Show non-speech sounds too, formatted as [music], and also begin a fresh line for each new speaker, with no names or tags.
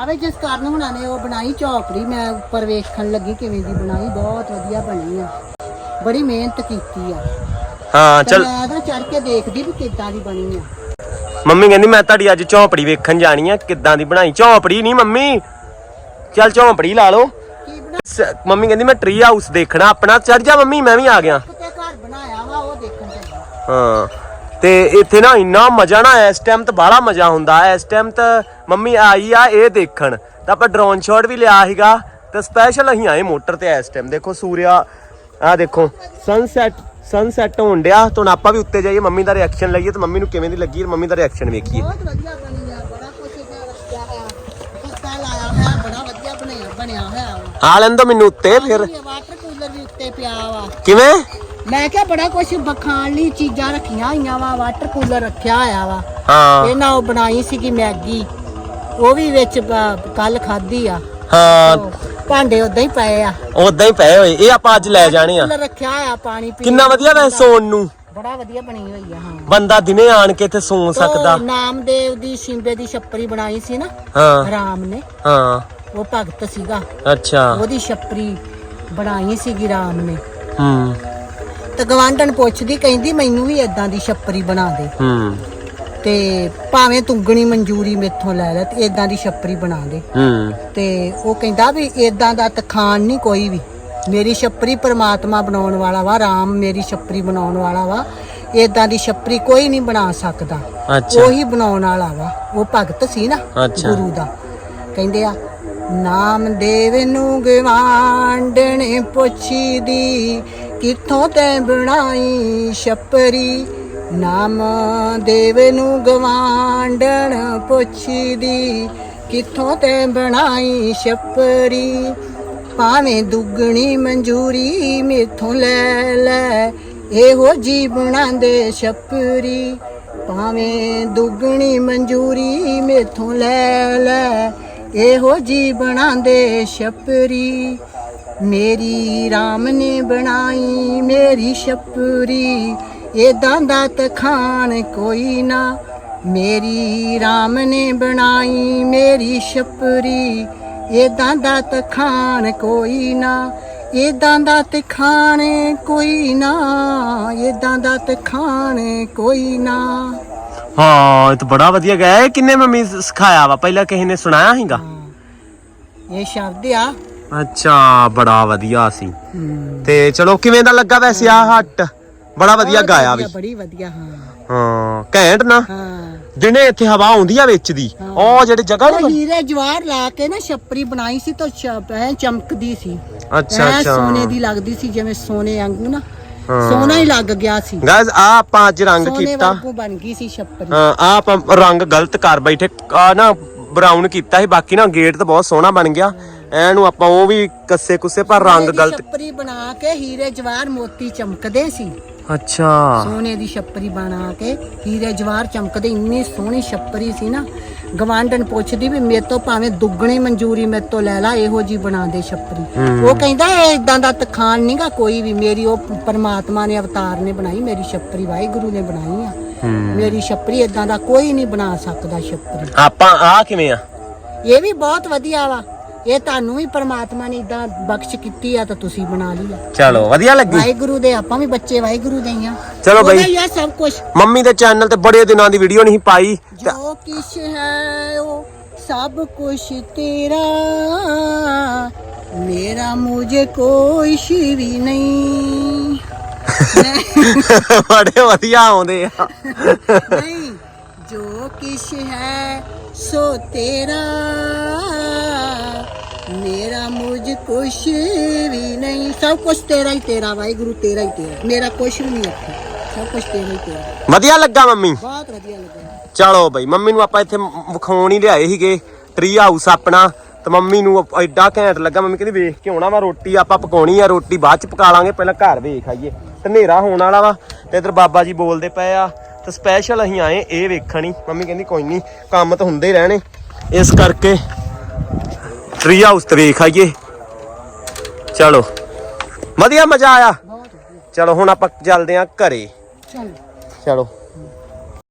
ਆਵੇ ਜਿਸ ਕਾਰਨ ਨੇ ਉਹ ਬਣਾਈ ਝੌਪੜੀ ਮੈਂ ਉੱਪਰ ਵੇਖਣ ਲੱਗੀ ਕਿਵੇਂ ਦੀ ਬਣਾਈ ਬਹੁਤ ਵਧੀਆ ਬਣੀ ਆ। ਬੜੀ ਮਿਹਨਤ ਕੀਤੀ ਆ।
ਹਾਂ ਚਲ।
ਮੈਂ ਤਾਂ ਚੜ ਕੇ ਦੇਖਦੀ ਵੀ ਕਿੱਦਾਂ ਦੀ ਬਣੀ ਆ।
ਮੰਮੀ ਕਹਿੰਦੀ ਮੈਂ ਤੁਹਾਡੀ ਅੱਜ ਝੌਂਪੜੀ ਵੇਖਣ ਜਾਣੀ ਆ ਕਿੱਦਾਂ ਦੀ ਬਣਾਈ। ਝੌਂਪੜੀ ਨਹੀਂ ਮੰਮੀ। ਚੱਲ ਝੌਂਪੜੀ ਲਾ ਲਓ।
ਕੀ ਬਣਾ
ਸ- ਮੰਮੀ ਕਹਿੰਦੀ ਮੈਂ ਟਰੀ ਹਾਊਸ ਦੇਖਣਾ ਆਪਣਾ। ਚੜ ਜਾ ਮੰਮੀ ਮੈਂ ਵੀ ਆ ਗਿਆ।
ਕਿਤੇ ਘਰ ਬਣਾਇਆ ਵਾ ਉਹ ਦੇਖਣ ਚੱਲੀ।
ਹਾਂ। ਤੇ ਇੱਥੇ ਨਾ ਇੰਨਾ ਮਜ਼ਾ ਨਾ ਇਸ ਟਾਈਮ ਤੇ ਬਾਹਲਾ ਮਜ਼ਾ ਹੁੰਦਾ। ਇਸ ਟਾਈਮ ਤਾਂ ਮੰਮੀ ਆਈ ਆ ਇਹ ਦੇਖਣ। ਤਾਂ ਆਪਾਂ ਡਰੋਨ ਸ਼ਾਟ ਵੀ ਲਿਆ ਸੀਗਾ ਤੇ ਸਪੈਸ਼ਲ ਅਸੀਂ ਆਏ ਮੋਟਰ ਤੇ ਇਸ ਟਾਈਮ ਦੇਖੋ ਸੂਰਿਆ ਆ ਦੇਖੋ ਸਨਸੈਟ ਸਨਸੈਟ ਹੋਣ ਡਿਆ। ਤੇ ਆਪਾਂ ਵੀ ਉੱਤੇ ਜਾਈਏ ਮੰਮੀ ਦਾ ਰਿਐਕਸ਼ਨ ਲਈਏ ਤੇ ਮੰਮੀ ਨੂੰ ਕਿਵੇਂ ਦੀ ਲੱਗੀ ਮੰਮੀ ਦਾ ਰਿਐਕਸ਼ਨ ਵੇਖੀਏ।
ਬਹੁਤ ਵਧੀਆ ਬਣੀ ਆ ਬੜਾ ਕੁਛ ਇਹਦਾ ਰੱਖਿਆ ਹੋਇਆ। ਪੱਕਾ ਲਾਇਆ ਹੋਇਆ ਬੜਾ ਵਧੀਆ ਬਣਿਆ ਬਣਿਆ ਹੋਇਆ।
ਆ ਲੈਣ ਦੋ ਮੈਨੂੰ ਉੱਤੇ ਫਿਰ।
ਵਾਟਰ ਕੂਲਰ ਵੀ ਉੱਤੇ ਪਿਆ ਵਾ।
ਕਿਵੇਂ?
ਮੈਂ ਕਿਹਾ ਬੜਾ ਕੁਛ ਬਖਾਣ ਲਈ ਚੀਜ਼ਾਂ ਰੱਖੀਆਂ ਹੋਈਆਂ ਵਾ ਵਾਟਰ ਕੂਲਰ ਰੱਖਿਆ ਹੋਇਆ ਵਾ।
ਹਾਂ।
ਇਹਨਾਂ ਉਹ ਬਣਾਈ ਸੀਗੀ ਮੈਗੀ ਉਹ ਵੀ ਵਿੱਚ ਕੱਲ ਖਾਧੀ ਆ।
ਹਾਂ।
ਭਾਂਡੇ ਉਦਾਂ ਹੀ ਪਏ ਆ।
ਉਦਾਂ ਹੀ ਪਏ ਹੋਏ ਇਹ ਆਪਾਂ ਅੱਜ ਲੈ ਜਾਣੇ ਆ।
ਕੂਲਰ ਰੱਖਿਆ ਹੋਇਆ ਪਾਣੀ ਪੀਣ
ਕਿੰਨਾ ਵਧੀਆ ਵੈ ਸੌਣ ਨੂੰ।
ਬੜਾ ਵਧੀਆ ਬਣੀ ਹੋਈ ਆ ਹਾਂ।
ਬੰਦਾ ਦਿਨੇ ਆਣ ਕੇ ਇੱਥੇ ਸੌਂ ਸਕਦਾ
ਉਹ ਨਾਮਦੇਵ ਦੀ ਸ਼ਿੰਬੇ ਦੀ ਛੱਪਰੀ ਬਣਾਈ ਸੀ ਨਾ
ਹਾਂ।
ਰਾਮ ਨੇ।
ਹਾਂ।
ਉਹ ਭਗਤ ਸੀਗਾ।
ਅੱਛਾ।
ਉਹਦੀ ਛੱਪਰੀ ਬਣਾਈ ਸੀਗੀ ਰਾਮ ਨੇ।
ਹੂੰ।
ਤੇ ਗਵਾਂਢਣ ਪੁੱਛਦੀ ਕਹਿੰਦੀ ਮੈਨੂੰ ਵੀ ਇਦਾਂ ਦੀ ਛੱਪਰੀ ਬਣਾ ਦੇ।
ਹੂੰ।
ਤੇ ਭਾਵੇਂ ਤੁੰਗਣੀ ਮਨਜ਼ੂਰੀ ਮੇਥੋਂ ਲੈ ਲੈ ਤੇ ਇਦਾਂ ਦੀ ਛੱਪਰੀ ਬਣਾ ਦੇ।
ਹੂੰ।
ਤੇ ਉਹ ਕਹਿੰਦਾ ਵੀ ਇਦਾਂ ਦਾ ਤਖਾਨ ਨਹੀਂ ਕੋਈ ਵੀ। ਮੇਰੀ ਛੱਪਰੀ ਪ੍ਰਮਾਤਮਾ ਬਣਾਉਣ ਵਾਲਾ ਵਾ ਰਾਮ ਮੇਰੀ ਛੱਪਰੀ ਬਣਾਉਣ ਵਾਲਾ ਵਾ। ਇਦਾਂ ਦੀ ਛੱਪਰੀ ਕੋਈ ਨਹੀਂ ਬਣਾ ਸਕਦਾ।
ਅੱਛਾ।
ਉਹੀ ਬਣਾਉਣ ਵਾਲਾ ਵਾ। ਉਹ ਭਗਤ ਸੀ ਨਾ
ਅੱਛਾ।
ਗੁਰੂ ਦਾ। ਕਹਿੰਦੇ ਆ ਨਾਮ ਦੇਵ ਨੂੰ ਗਵਾਂਡਣੇ ਪੁੱਛੀਦੀ ਕਿੱਥੋਂ ਤੈਂ ਬਣਾਈ ਛੱਪਰੀ? ਨਾਮ ਦੇਵ ਨੂੰ ਗਵਾਂਡਣ ਪੁੱਛੀਦੀ, ਕਿੱਥੋਂ ਤੈਂ ਬਣਾਈ ਛੱਪਰੀ? ਭਾਵੇਂ ਦੁੱਗਣੀ ਮਨਜ਼ੂਰੀ ਮੇਥੋਂ ਲੈ ਲੈ, ਇਹੋ ਜੀ ਬਣਾਉਂਦੇ ਛੱਪਰੀ। ਭਾਵੇਂ ਦੁੱਗਣੀ ਮਨਜ਼ੂਰੀ ਮੇਥੋਂ ਲੈ ਲੈ, ਇਹੋ ਜੀ ਬਣਾਉਂਦੇ ਛੱਪਰੀ। ਮੇਰੀ RAM ਨੇ ਬਣਾਈ ਮੇਰੀ ਛੱਪਰੀ ਏਦਾਂ ਦਾ ਤਖਾਨ ਕੋਈ ਨਾ। ਮੇਰੀ RAM ਨੇ ਬਣਾਈ ਮੇਰੀ ਛੱਪਰੀ ਏਦਾਂ ਦਾ ਤਖਾਨ ਕੋਈ ਨਾ। ਏਦਾਂ ਦਾ ਤਖਾਨ ਕੋਈ ਨਾ ਏਦਾਂ ਦਾ ਤਖਾਨ ਕੋਈ ਨਾ।
ਹਾਂ ਇਹ ਤਾਂ ਬੜਾ ਵਧੀਆ ਗਿਆ ਇਹ ਕਿੰਨੇ ਮੰਮੀ ਸਿਖਾਇਆ ਵਾ? ਪਹਿਲਾਂ ਕਿਸੇ ਨੇ ਸੁਣਾਇਆ ਸੀਗਾ?
ਇਹ ਸ਼ਬਦ ਆ।
ਅੱਛਾ ਬੜਾ ਵਧੀਆ ਸੀ। ਤੇ ਚਲੋ ਕਿਵੇਂ ਦਾ ਲੱਗਾ ਵੈਸੇ ਆ ਹੱਟ? ਬੜਾ ਵਧੀਆ ਗਾਇਆ ਵੀ।
ਬੜੀ ਵਧੀਆ ਹਾਂ।
ਹਾਂ ਘੈਂਟ ਨਾ।
ਹਾਂ।
ਦਿਨੇ ਇੱਥੇ ਹਵਾ ਆਉਂਦੀ ਆ ਵਿੱਚ ਦੀ। ਉਹ ਜਿਹੜੀ ਜਗ੍ਹਾ
ਉਹ
ਨੀ
ਹੀਰੇ ਜਵਾਰ ਲਾ ਕੇ ਨਾ ਛੱਪਰੀ ਬਣਾਈ ਸੀ ਤਾਂ ਐਂ ਚਮਕਦੀ ਸੀ।
ਅੱਛਾ
ਐਂ
ਅੱਛਾ।
ਸੋਨੇ ਦੀ ਲੱਗਦੀ ਸੀ ਜਿਵੇਂ ਸੋਨੇ ਵਾਂਗੂ ਨਾ। ਸੋਨਾ ਹੀ ਲੱਗ ਗਿਆ ਸੀ।
ਗਾਇਸ ਆ ਆਪਾਂ ਅੱਜ ਰੰਗ
ਸੋਨੇ
ਕੀਤਾ।
ਵਾਂਗੂ ਬਣ ਗਈ ਸੀ ਛੱਪਰੀ।
ਹਾਂ ਆ ਆਪਾਂ ਰੰਗ ਗਲਤ ਕਰ ਬੈਠੇ। ਆ ਨਾ ਬਰਾਊਨ ਕੀਤਾ ਸੀ। ਬਾਕੀ ਨਾ ਗੇਟ ਤਾਂ ਬਹੁਤ ਸੋਹਣਾ ਬਣ ਗਿਆ। ਐਨੂੰ ਆਪਾਂ ਉਹ ਵੀ ਕੱਸੇ ਕੁੱਸੇ ਪਰ ਰੰਗ ਗਲਤ
ਛੱਪਰੀ ਬਣਾ ਕੇ ਹੀਰੇ ਜਵਾਰ ਮੋਤੀ ਚਮਕਦੇ ਸੀ।
ਅੱਛਾ।
ਸੋਨੇ ਦੀ ਛੱਪਰੀ ਬਣਾ ਕੇ ਹੀਰੇ ਜਵਾਰ ਚਮਕਦੇ ਇੰਨੀ ਸੋਹਣੀ ਛੱਪਰੀ ਸੀ ਨਾ। ਗਵਾਂਢਣ ਪੁੱਛਦੀ ਵੀ ਮੇਰੇ ਤੋਂ ਭਾਵੇਂ ਦੁੱਗਣੀ ਮਨਜ਼ੂਰੀ ਮੇਰੇ ਤੋਂ ਲੈ ਲਾ ਇਹੋ ਜੀ ਬਣਾ ਦੇ ਛੱਪਰੀ। ਉਹ ਕਹਿੰਦਾ ਇਹ ਇਦਾਂ ਦਾ ਤਖਾਨ ਨਹੀਂਗਾ ਕੋਈ ਵੀ ਮੇਰੀ ਉਹ ਪਰਮਾਤਮਾ ਨੇ ਅਵਤਾਰ ਨੇ ਬਣਾਈ ਮੇਰੀ ਛੱਪਰੀ ਵਾਹਿਗੁਰੂ ਨੇ ਬਣਾਈ ਆ। ਮੇਰੀ ਛੱਪਰੀ ਇਦਾਂ ਦਾ ਕੋਈ ਨਹੀਂ ਬਣਾ ਸਕਦਾ ਛੱਪਰੀ।
ਆਪਾਂ ਆ ਕਿਵੇਂ ਆ?
ਇਹ ਵੀ ਬਹੁਤ ਵਧੀਆ ਵਾ। ਇਹ ਤੁਹਾਨੂੰ ਵੀ ਪਰਮਾਤਮਾ ਨੇ ਇਦਾਂ ਬਖਸ਼ ਕੀਤੀ ਆ ਤਾਂ ਤੁਸੀਂ ਬਣਾ ਲਈ ਆ।
ਚਲੋ ਵਧੀਆ ਲੱਗੀ।
ਵਾਹਿਗੁਰੂ ਦੇ ਆਪਾਂ ਵੀ ਬੱਚੇ ਵਾਹਿਗੁਰੂ ਦੇ ਹੀ ਆ।
ਚਲੋ ਬਈ।
ਉਹਦਾ ਹੀ ਆ ਸਭ ਕੁਝ
ਮੰਮੀ ਦੇ ਚੈਨਲ ਤੇ ਬੜੇ ਦਿਨਾਂ ਦੀ ਵੀਡੀਓ ਨਹੀਂ ਪਾਈ। ਤੇ
ਜੋ ਕਿਛ ਹੈ ਉਹ ਸਭ ਕੁਛ ਤੇਰਾ। ਮੇਰਾ ਮੁਝੇ ਕੋਈ ਵੀ ਨਹੀਂ। [laughs]
ਬੜੇ ਵਧੀਆ ਆਉਂਦੇ ਆ।
ਨਹੀਂ। ਜੋ ਕਿਛ ਹੈ ਸੋ ਤੇਰਾ। ਮੇਰਾ ਮੁਝ ਕੁਛ ਵੀ ਨਹੀਂ ਸਭ ਕੁਛ ਤੇਰਾ ਹੀ ਤੇਰਾ ਵਾਹਿਗੁਰੂ ਤੇਰਾ ਹੀ ਤੇਰਾ। ਮੇਰਾ ਕੁਛ ਵੀ ਨਹੀਂ ਇੱਥੇ ਸਭ ਕੁਛ ਤੇਰਾ ਹੀ ਤੇਰਾ।
ਵਧੀਆ ਲੱਗਾ ਮੰਮੀ?
ਬਹੁਤ ਵਧੀਆ ਲੱਗਾ।
ਚਲੋ ਬਈ ਮੰਮੀ ਨੂੰ ਆਪਾਂ ਇੱਥੇ ਵਿਖਾਉਣ ਹੀ ਲਿਆਏ ਸੀਗੇ ਟਰੀ ਹਾਊਸ ਆਪਣਾ। ਤੇ ਮੰਮੀ ਨੂੰ ਐਡਾ ਘੈਂਟ ਲੱਗਾ ਮੰਮੀ ਕਹਿੰਦੀ ਵੇਖ ਕੇ ਆਉਣਾ ਵਾ ਰੋਟੀ ਆਪਾਂ ਪਕਾਉਣੀ ਆ ਰੋਟੀ ਬਾਅਦ ਚ ਪਕਾ ਲਾਂਗੇ ਪਹਿਲਾਂ ਘਰ ਵੇਖ ਆਈਏ। ਤੇ ਹਨੇਰਾ ਹੋਣ ਵਾਲਾ ਵਾ ਤੇ ਇਧਰ ਬਾਬਾ ਜੀ ਬੋਲਦੇ ਪਏ ਆ ਤੇ ਸਪੈਸ਼ਲ ਅਸੀਂ ਆਏ ਇਹ ਵੇਖਣੀ ਮੰਮੀ ਕਹਿੰਦੀ ਕੋਈ ਨਹੀਂ ਕੰਮ ਤਾਂ ਹੁੰਦੇ ਹੀ ਰਹਿਣੇ। ਇਸ ਕਰਕੇ ਟਰੀ ਹਾਊਸ ਤੇ ਵੇਖ ਆਈਏ। ਚਲੋ ਵਧੀਆ ਮਜ਼ਾ ਆਇਆ। ਚਲੋ ਹੁਣ ਆਪਾਂ ਚੱਲਦੇ ਆਂ ਘਰੇ।
ਚਲੋ।
ਚਲੋ।